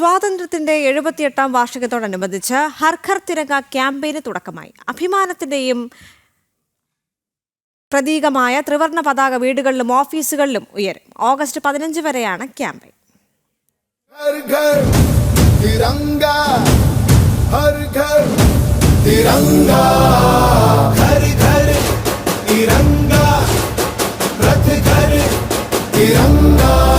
സ്വാതന്ത്ര്യത്തിന്റെ എഴുപത്തിയെട്ടാം വാർഷികത്തോടനുബന്ധിച്ച് ഹർഘർ തിരങ്ക ക്യാമ്പയിന് തുടക്കമായി. അഭിമാനത്തിന്റെയും പ്രതീകമായ ത്രിവർണ പതാക വീടുകളിലും ഓഫീസുകളിലും ഉയരും. ഓഗസ്റ്റ് പതിനഞ്ച് വരെയാണ് ക്യാമ്പയിൻ. हर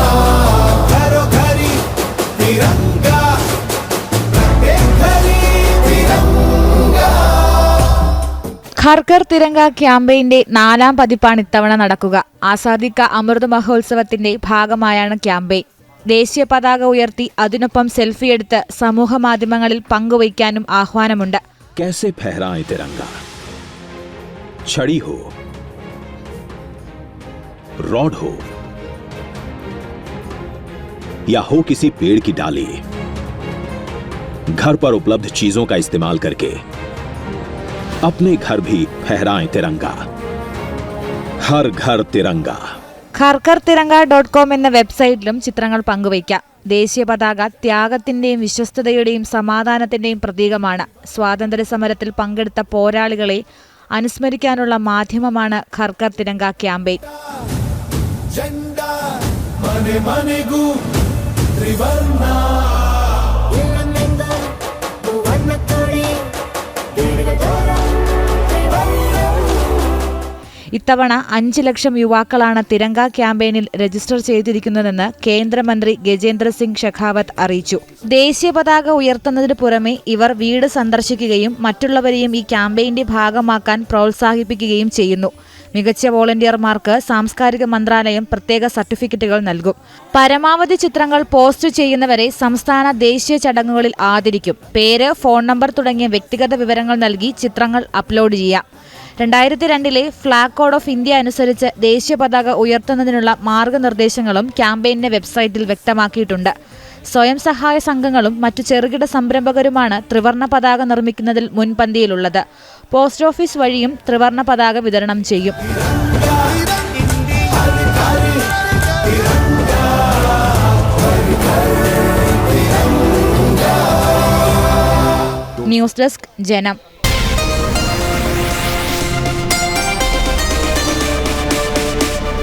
ഖർഖർ തിരങ്ക ക്യാമ്പയിന്റെ നാലാം പതിപ്പാണ് ഇത്തവണ നടക്കുക ആസാദിക്ക അമൃത് മഹോത്സവത്തിന്റെ ഭാഗമായാണ് ക്യാമ്പയിൻ ദേശീയ പതാക ഉയർത്തി അതിനൊപ്പം സെൽഫി എടുത്ത് സമൂഹ മാധ്യമങ്ങളിൽ പങ്കുവയ്ക്കാനും ആഹ്വാനമുണ്ട് कैसे फहराएं तिरंगा छड़ी हो रॉड हो या हो किसी पेड़ की डाली घर पर उपलब्ध चीजों का इस्तेमाल करके अपने घर भी फहराएं तिरंगा हर घर तिरंगा ഖർഖർ തിരങ്ക ഡോട്ട് കോം എന്ന വെബ്സൈറ്റിലും ചിത്രങ്ങൾ പങ്കുവയ്ക്കാം ദേശീയ പതാക ത്യാഗത്തിന്റെയും വിശ്വസ്തതയുടെയും സമാധാനത്തിന്റെയും പ്രതീകമാണ് സ്വാതന്ത്ര്യ സമരത്തിൽ പങ്കെടുത്ത പോരാളികളെ അനുസ്മരിക്കാനുള്ള മാധ്യമമാണ് ഖർഖർ തിരങ്ക ക്യാമ്പയിൻ झंडा ഇത്തവണ അഞ്ച് ലക്ഷം യുവാക്കളാണ് തിരങ്ക ക്യാമ്പയിനിൽ രജിസ്റ്റർ ചെയ്തിരിക്കുന്നതെന്ന് കേന്ദ്രമന്ത്രി ഗജേന്ദ്ര സിംഗ് ഷെഖാവത്ത് അറിയിച്ചു. ദേശീയ പതാക ഉയർത്തുന്നതിന് പുറമെ ഇവർ വീട് സന്ദർശിക്കുകയും മറ്റുള്ളവരെയും ഈ ക്യാമ്പയിന്റെ ഭാഗമാക്കാൻ പ്രോത്സാഹിപ്പിക്കുകയും ചെയ്യുന്നു. മികച്ച വോളണ്ടിയർമാർക്ക് സാംസ്കാരിക മന്ത്രാലയം പ്രത്യേക സർട്ടിഫിക്കറ്റുകൾ നൽകും. പരമാവധി ചിത്രങ്ങൾ പോസ്റ്റ് ചെയ്യുന്നവരെ സംസ്ഥാന ദേശീയ ചടങ്ങുകളിൽ ആദരിക്കും. പേര് ഫോൺ നമ്പർ തുടങ്ങിയ വ്യക്തിഗത വിവരങ്ങൾ നൽകി ചിത്രങ്ങൾ അപ്ലോഡ് ചെയ്യാം. രണ്ടായിരത്തി രണ്ടിലെ ഫ്ളാഗ് കോഡ് ഓഫ് ഇന്ത്യ അനുസരിച്ച് ദേശീയ പതാക ഉയർത്തുന്നതിനുള്ള മാർഗനിർദ്ദേശങ്ങളും ക്യാമ്പയിന്റെ വെബ്സൈറ്റിൽ വ്യക്തമാക്കിയിട്ടുണ്ട്. സ്വയം സഹായ സംഘങ്ങളും മറ്റു ചെറുകിട സംരംഭകരുമാണ് ത്രിവർണ പതാക നിർമ്മിക്കുന്നതിൽ മുൻപന്തിയിലുള്ളത്. പോസ്റ്റ് ഓഫീസ് വഴിയും ത്രിവർണ പതാക വിതരണം ചെയ്യും. ന്യൂസ് ഡെസ്ക് ജനം.